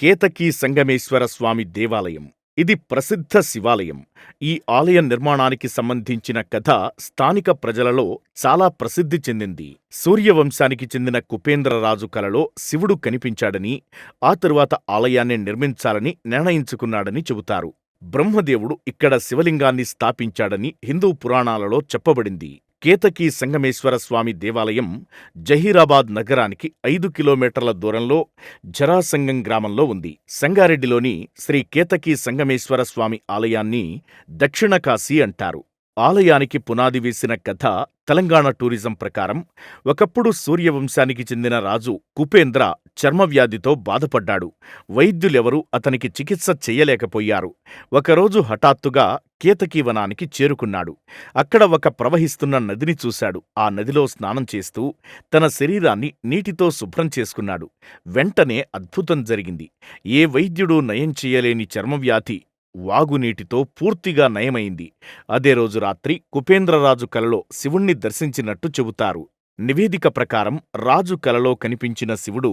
కేతకీ సంగమేశ్వర స్వామి దేవాలయం. ఇది ప్రసిద్ధ శివాలయం. ఈ ఆలయ నిర్మాణానికి సంబంధించిన కథ స్థానిక ప్రజలలో చాలా ప్రసిద్ధి చెందింది. సూర్యవంశానికి చెందిన కుపేంద్రరాజు కలలో శివుడు కనిపించాడని ఆ తరువాత ఆలయాన్ని నిర్మించాలని నిర్ణయించుకున్నాడని చెబుతారు. బ్రహ్మదేవుడు ఇక్కడ శివలింగాన్ని స్థాపించాడని హిందూ పురాణాలలో చెప్పబడింది. కేతకీ సంగమేశ్వర స్వామి దేవాలయం జహీరాబాద్ నగరానికి ఐదు కిలోమీటర్ల దూరంలో జరాసంగం గ్రామంలో ఉంది. సంగారెడ్డిలోని శ్రీ కేతకీ సంగమేశ్వర స్వామి ఆలయాన్ని దక్షిణ కాశీ అంటారు. ఆలయానికి పునాది వేసిన కథ తెలంగాణ టూరిజం ప్రకారం ఒకప్పుడు సూర్యవంశానికి చెందిన రాజు కుపేంద్ర చర్మవ్యాధితో బాధపడ్డాడు. వైద్యులెవరూ అతనికి చికిత్స చెయ్యలేకపోయారు ఒకరోజు హఠాత్తుగా కేతకీ వనానికి చేరుకున్నాడు. అక్కడ ఒక ప్రవహిస్తున్న నదిని చూశాడు. ఆ నదిలో స్నానం చేస్తూ తన శరీరాన్ని నీటితో శుభ్రం చేసుకున్నాడు. వెంటనే అద్భుతం జరిగింది. ఏ వైద్యుడూ నయం చెయ్యలేని చర్మవ్యాధి వాగునీటితో పూర్తిగా నయమైంది. అదే రోజు రాత్రి కుపేంద్రరాజు కలలో శివుణ్ణి దర్శించినట్టు చెబుతారు. నివేదిక ప్రకారం రాజు కలలో కనిపించిన శివుడు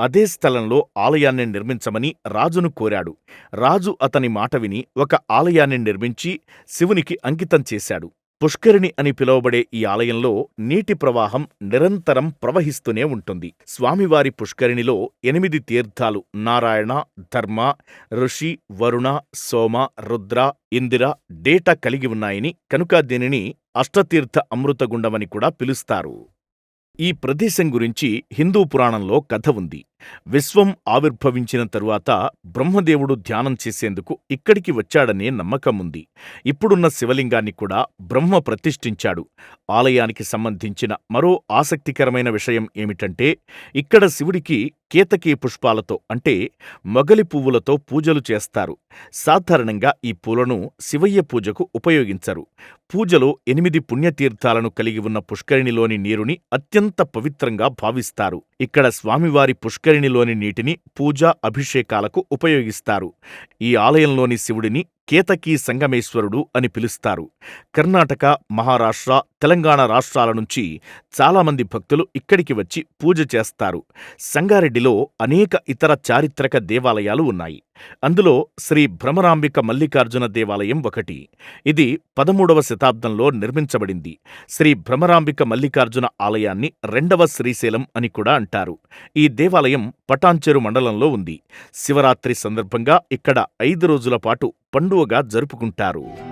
అదే స్థలంలో ఆలయాన్ని నిర్మించమని రాజును కోరాడు. రాజు అతని మాట విని ఒక ఆలయాన్ని నిర్మించి శివునికి అంకితం చేశాడు. పుష్కరిణి అని పిలువబడే ఈ ఆలయంలో నీటి ప్రవాహం నిరంతరం ప్రవహిస్తూనే ఉంటుంది. స్వామివారి పుష్కరిణిలో ఎనిమిది తీర్థాలు నారాయణ ధర్మ ఋషి వరుణ సోమ రుద్ర ఇందిర డేటా కలిగి ఉన్నాయని కనుక దీనిని అష్టతీర్థ అమృతగుండమని కూడా పిలుస్తారు. ఈ ప్రదేశం గురించి హిందూ పురాణంలో కథ ఉంది. విశ్వం ఆవిర్భవించిన తరువాత బ్రహ్మదేవుడు ధ్యానం చేసేందుకు ఇక్కడికి వచ్చాడనే నమ్మకముంది. ఇప్పుడున్న శివలింగాన్ని కూడా బ్రహ్మ ప్రతిష్ఠించాడు. ఆలయానికి సంబంధించిన మరో ఆసక్తికరమైన విషయం ఏమిటంటే ఇక్కడ శివుడికి కేతకీ పుష్పాలతో అంటే మొగలి పువ్వులతో పూజలు చేస్తారు. సాధారణంగా ఈ పూలను శివయ్య పూజకు ఉపయోగించరు. పూజలో ఎనిమిది పుణ్యతీర్థాలను కలిగి ఉన్న పుష్కరిణిలోని నీరుని అత్యంత పవిత్రంగా భావిస్తారు. ఇక్కడ స్వామివారి పుష్కరిణిలోని నీటిని పూజా అభిషేకాలకు ఉపయోగిస్తారు. ఈ ఆలయంలోని శివుడిని కేతకీ సంగమేశ్వరుడు అని పిలుస్తారు. కర్ణాటక మహారాష్ట్ర తెలంగాణ రాష్ట్రాల నుంచి చాలామంది భక్తులు ఇక్కడికి వచ్చి పూజ చేస్తారు. సంగారెడ్డిలో అనేక ఇతర చారిత్రక దేవాలయాలు ఉన్నాయి. అందులో శ్రీ భ్రమరాంబిక మల్లికార్జున దేవాలయం ఒకటి. ఇది పదమూడవ శతాబ్దంలో నిర్మించబడింది. శ్రీ భ్రమరాంబిక మల్లికార్జున ఆలయాన్ని రెండవ శ్రీశైలం అని కూడా అంటారు. ఈ దేవాలయం పటాన్చెరు మండలంలో ఉంది. శివరాత్రి సందర్భంగా ఇక్కడ ఐదు రోజుల పాటు పండువగా జరుపుకుంటారు.